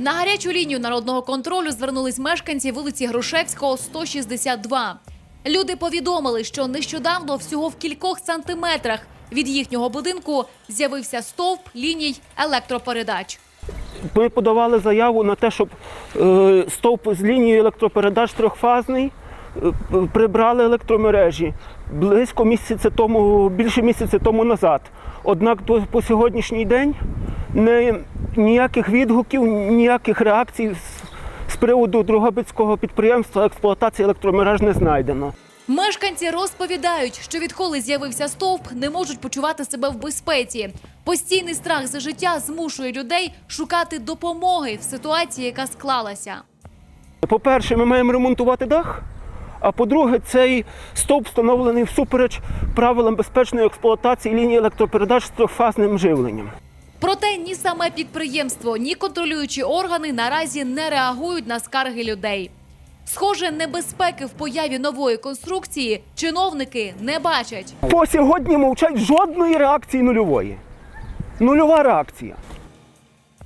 На гарячу лінію народного контролю звернулись мешканці вулиці Грушевського, 162. Люди повідомили, що нещодавно всього в кількох сантиметрах від їхнього будинку з'явився стовп ліній електропередач. Ми подавали заяву на те, щоб е, стовп з лінії електропередач трьохфазний е, прибрали електромережі близько місяця тому, більше місяця тому назад. Однак до по сьогоднішній день не, ніяких відгуків, ніяких реакцій з, приводу Другобицького підприємства експлуатації електромереж не знайдено. Мешканці розповідають, що відколи з'явився стовп, не можуть почувати себе в безпеці. Постійний страх за життя змушує людей шукати допомоги в ситуації, яка склалася. По-перше, ми маємо ремонтувати дах. А по-друге, цей стовп встановлений всупереч правилам безпечної експлуатації лінії електропередач з трьохфазним живленням. Проте ні саме підприємство, ні контролюючі органи наразі не реагують на скарги людей. Схоже, небезпеки в появі нової конструкції чиновники не бачать. По сьогодні мовчать жодної реакції нульової. Нульова реакція.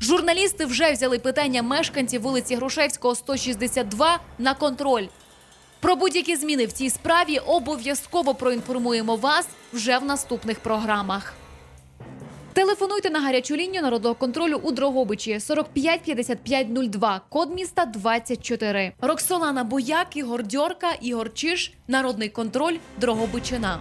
Журналісти вже взяли питання мешканців вулиці Грушевського 162 на контроль. Про будь-які зміни в цій справі обов'язково проінформуємо вас вже в наступних програмах. Телефонуйте на гарячу лінію народного контролю у Дрогобичі 45 55 02, код міста 24. Роксолана Бояк, Ігор Дьорка, Ігор Чиш, Народний контроль, Дрогобичина.